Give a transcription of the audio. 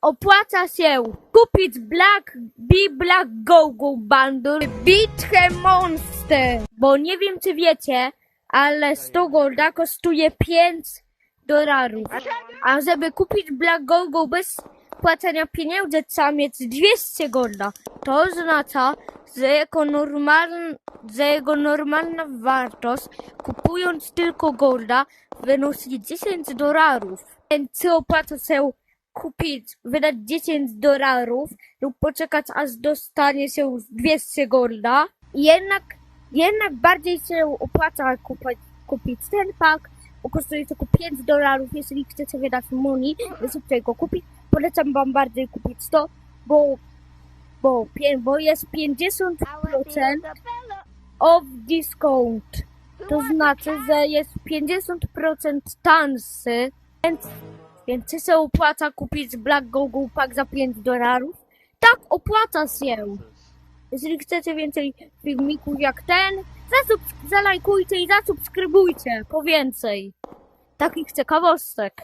Opłaca się kupić Black Bee Black Go Bundle Bitche Monster? Bo nie wiem czy wiecie, ale 100 golda kosztuje 5 dolarów. A żeby kupić Black Go bez płacenia pieniędzy trzeba mieć 200 golda. To oznacza, że jako normaln, że jego normalna wartość kupując tylko golda wynosi 10 dolarów. Więc opłaca się kupić, wydać 10 dolarów lub poczekać aż dostanie się 200 golda? Jednak, jednak bardziej się opłaca kupić, kupić ten pak, kosztuje tylko 5 dolarów. Jeśli chcecie wydać money, szybciej go kupić, polecam wam bardziej kupić to, bo, bo, bo jest 50% off discount. To znaczy, że jest 50% tańszy, więc, więc czy się opłaca kupić Black Google Pack za 5 dolarów? Tak, opłaca się. Jeżeli chcecie więcej filmików jak ten, zasubsk- zalajkujcie i zasubskrybujcie po więcej takich ciekawostek.